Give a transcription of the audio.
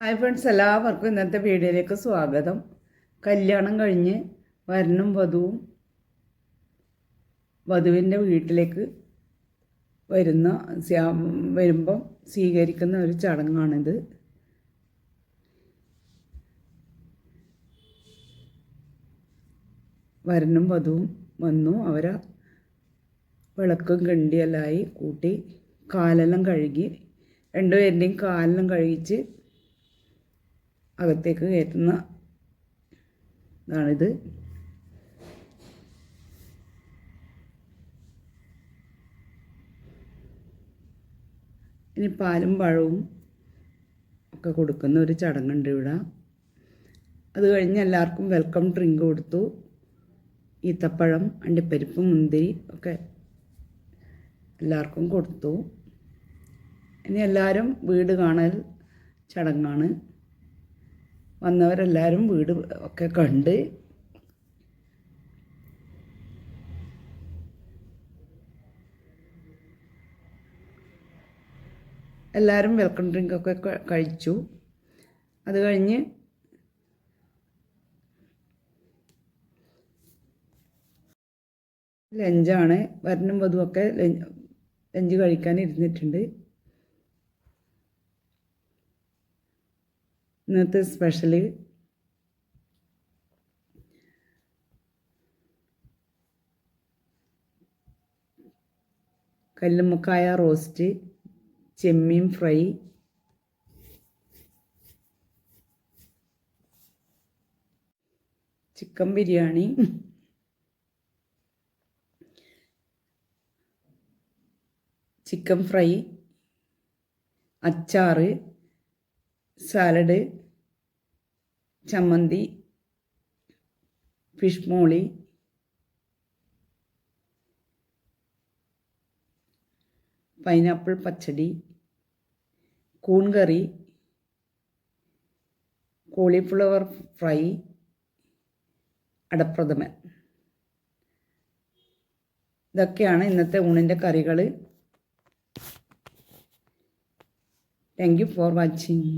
Hi friends എല്ലാവർക്കും ഇന്നത്തെ വീഡിയോയിലേക്ക് സ്വാഗതം. കല്യാണം കഴിഞ്ഞ് വരനും വധുവും വധുവിന്റെ വീട്ടിലേക്ക് വരുന്ന വരുമ്പം സ്വീകരിക്കുന്ന ഒരു ചടങ്ങാണിത്. വരനും വധുവും വന്നു. അവരെ വിളക്കും കിണ്ടിയെല്ലാമായി കൂട്ടി കാലെല്ലാം കഴുകി രണ്ടുപേരുടെയും കാലെല്ലാം കഴുകിച്ച് അകത്തേക്ക് കയറ്റുന്ന ഇതാണിത്. ഇനി പാലും പഴവും ഒക്കെ കൊടുക്കുന്ന ഒരു ചടങ്ങുണ്ട് ഇവിടെ. അത് കഴിഞ്ഞ് എല്ലാവർക്കും വെൽക്കം ഡ്രിങ്ക് കൊടുത്തു. ഈത്തപ്പഴം അണ്ടിപ്പരിപ്പ് മുന്തിരി ഒക്കെ എല്ലാവർക്കും കൊടുത്തു. ഇനി എല്ലാവരും വീട് കാണൽ ചടങ്ങാണ്. വന്നവരെല്ലാവരും വീട് ഒക്കെ കണ്ട് എല്ലാവരും വെൽക്കം ഡ്രിങ്ക് ഒക്കെ കഴിച്ചു. അത് കഴിഞ്ഞ് ലഞ്ചാണ് വരനും വധുവൊക്കെ ലഞ്ച് കഴിക്കാൻ ഇരുന്നിട്ടുണ്ട്. ഇന്നത്തെ സ്പെഷ്യൽ. കല്ലുമ്മക്കായ റോസ്റ്റ് ചെമ്മീൻ fry chicken biryani chicken fry അച്ചാറ് സാലഡ് ചമ്മന്തി ഫിഷ് മോളി പൈനാപ്പിൾ പച്ചടി കൂൺ കറി കോളിഫ്ലവർ ഫ്രൈ അടപ്രഥമൻ. ഇതൊക്കെയാണ് ഇന്നത്തെ ഊണിന്റെ കറികൾ താങ്ക് യു ഫോർ വാച്ചിങ്